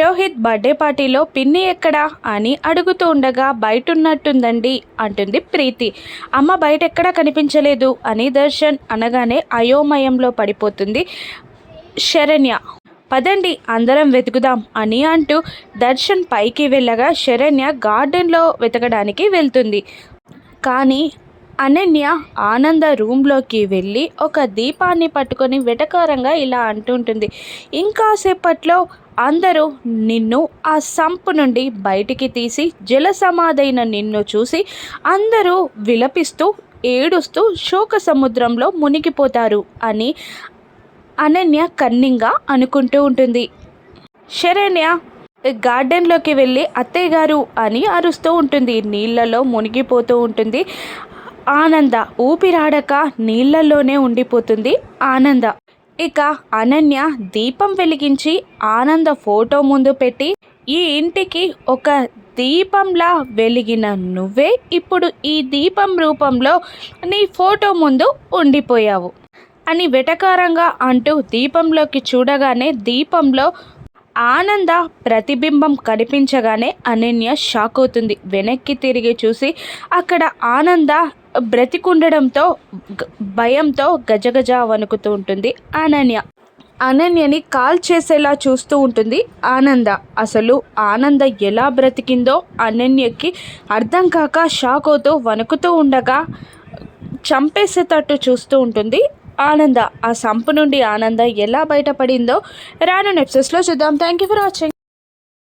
Rohit birthday పార్టీలో పిన్ని ఎక్కడా అని అడుగుతూ ఉండగా బయట ఉన్నట్టుందండి అంటుంది ప్రీతి. అమ్మ బయట ఎక్కడా కనిపించలేదు అని దర్శన్ అనగానే అయోమయంలో పడిపోతుంది శరణ్య. పదండి అందరం వెతుకుదాం అని అంటూ దర్శన్ పైకి వెళ్ళగా శరణ్య గార్డెన్లో వెతకడానికి వెళ్తుంది. కానీ అనన్య ఆనంద రూమ్లోకి వెళ్ళి ఒక దీపాన్ని పట్టుకొని వెటకారంగా ఇలా అంటుంటుంది. ఇంకాసేపట్లో అందరూ నిన్ను ఆ సంపు నుండి బయటికి తీసి జల సమాధైన నిన్ను చూసి అందరూ విలపిస్తూ ఏడుస్తూ శోక సముద్రంలో మునిగిపోతారు అని అనన్య కన్నింగా అనుకుంటూ ఉంటుంది. శరణ్య గార్డెన్లోకి వెళ్ళి అత్తయ్య గారు అని అరుస్తూ ఉంటుంది. నీళ్ళలో మునిగిపోతూ ఉంటుంది. ఆనంద ఊపిరాడక నీళ్ళల్లోనే ఉండిపోతుంది. ఆనంద ఇక అనన్య దీపం వెలిగించి ఆనంద ఫోటో ముందు పెట్టి ఈ ఇంటికి ఒక దీపంలా వెలిగిన నువ్వే ఇప్పుడు ఈ దీపం రూపంలో నీ ఫోటో ముందు ఉండిపోయావు అని వెటకారంగా అంటూ దీపంలోకి చూడగానే దీపంలో ఆనంద ప్రతిబింబం కనిపించగానే అనన్య షాక్ అవుతుంది. వెనక్కి తిరిగి చూసి అక్కడ ఆనంద బ్రతికుండడంతో భయంతో గజగజ వణుకుతూ ఉంటుంది అనన్య. అనన్యని కాల్ చేసేలా చూస్తూ ఉంటుంది ఆనంద. అసలు ఆనంద ఎలా బ్రతికిందో అనన్యకి అర్థం కాక షాక్ అవుతూ వణుకుతూ ఉండగా చంపేసేటట్టు చూస్తూ ఉంటుంది ఆనంద. ఆ సంపు నుండి ఆనంద ఎలా బయటపడిందో రాను నెప్సెస్లో చూద్దాం. Thank you for watching